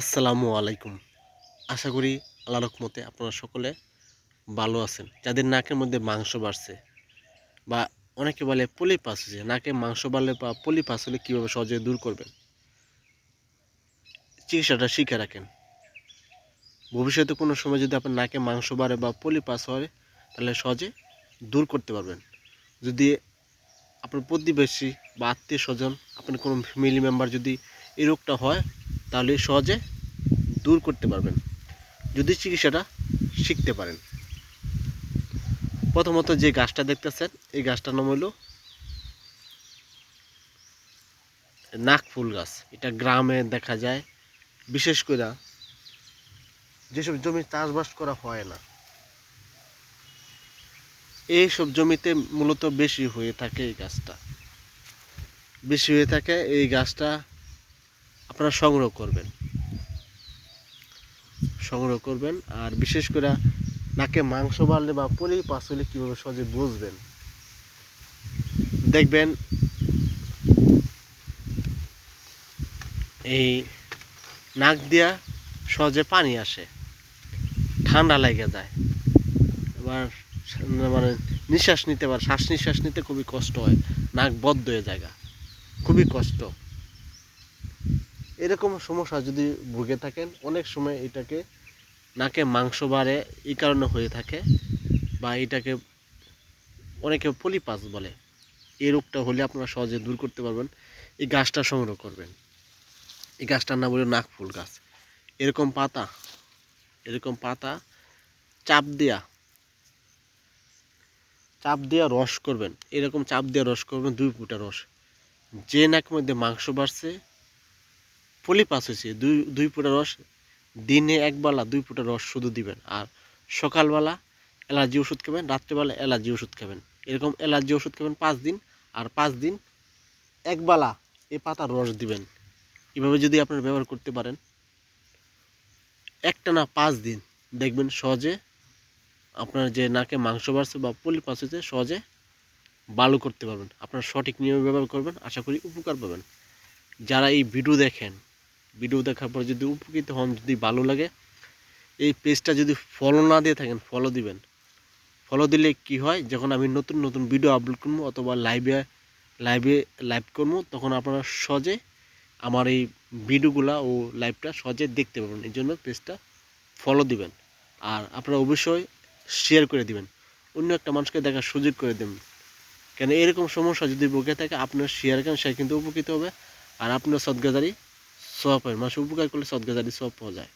আসসালামু আলাইকুম। আশা করি আল্লাহ রকমতে আপনারা সকলে ভালো আছেন। যাদের নাকের মধ্যে মাংস বাড়ছে বা অনেকে বলে পলি পাস হয়েছে, নাকে মাংস বাড়লে বা পলি পাস হলে কীভাবে সহজে দূর করবেন? চিকিৎসাটা শিখে রাখেন। ভবিষ্যতে কোনো সময় যদি আপনার নাকে মাংস বাড়ে বা পলি পাস হয়, তাহলে সহজে দূর করতে পারবেন। যদি আপনার প্রতিবেশী বা আত্মীয় স্বজন, আপনার কোনো ফ্যামিলি মেম্বার যদি এই রোগটা হয় তাহলে সহজে দূর করতে পারবেন। যদি চিকিৎসাটা শিখতে পারেন। প্রথমত যে গাছটা দেখতেছেন, এই গাছটার নাম হলো নাকফুল গাছ। এটা গ্রামে দেখা যায়। বিশেষ করে যেসব জমি চাষবাস করা হয় না, এইসব জমিতে মূলত বেশি হয়ে থাকে এই গাছটা। বেশি হয়ে থাকে এই গাছটা আপনারা সংগ্রহ করবেন। সংগ্রহ করবেন আর বিশেষ করে নাকে মাংস বাড়লে বা পলি পাস হলে কীভাবে সহজে বুঝবেন? দেখবেন এই নাক দিয়া সহজে পানি আসে, ঠান্ডা লেগে যায়। এবার মানে নিঃশ্বাস নিতে পারে শ্বাস নিঃশ্বাস নিতে খুবই কষ্ট হয়, নাক বদ্ধ হয়ে জায়গা খুবই কষ্ট। এরকম সমস্যা যদি ভুগে থাকেন, অনেক সময় এটাকে নাকে মাংস বাড়ে এই কারণে হয়ে থাকে বা এটাকে অনেকে পলিপাস বলে। এই রোগটা হলে আপনারা সহজে দূর করতে পারবেন। এই গাছটা সংগ্রহ করবেন। এই গাছটার নাম হলো নাকফুল গাছ। এরকম পাতা এরকম পাতা চাপ দেয়া, চাপ দেওয়া রস করবেন। এরকম চাপ দেওয়া রস করবেন, দুই ফুটা রস। যে নাকের মধ্যে মাংস বাড়ছে পলি পাস হয়েছে, দুই দুই ফুটা রস, দিনে একবেলা দুই ফুটা রস শুধু দিবেন। আর সকালবেলা অ্যালার্জি ওষুধ খাবেন, রাত্রেবেলা অ্যালার্জি ওষুধ খাবেন। এরকম অ্যালার্জি ওষুধ খাবেন পাঁচ দিন, আর পাঁচ দিন একবেলা এ পাতার রস দিবেন। এভাবে যদি আপনারা ব্যবহার করতে পারেন, একটা না পাঁচ দিন দেখবেন সহজে আপনার যে নাকে মাংস বাড়ছে বা পলি পাস হয়েছে, সহজে ভালো করতে পারবেন। আপনারা সঠিক নিয়মে ব্যবহার করবেন, আশা করি উপকার পাবেন। যারা এই ভিডিও দেখেন ভিডিও দেখার পর যদি উপকৃত হন, যদি ভালো লাগে, এই পেজটা যদি ফলো না দিয়ে থাকেন ফলো দিবেন। ফলো দিলে কি হয়, যখন আমি নতুন নতুন ভিডিও আপলোড করব অথবা লাইভে লাইভে লাইভ করব, তখন আপনারা সহজে আমার এই ভিডিওগুলা ও লাইভটা সহজে দেখতে পাবেন এই জন্য পেজটা ফলো দিবেন। আর আপনারা অবশ্যই শেয়ার করে দিবেন। অন্য একটা মানুষকে দেখার সুযোগ করে দেবেন। কেন, এরকম সমস্যা যদি বুকে থাকে, আপনার শেয়ার করেন সে কিন্তু উপকৃত হবে। আর আপনার সদগাজারি সব হয় মানুষ উপকার করলে সদগাজারি সব পাওয়া যায়।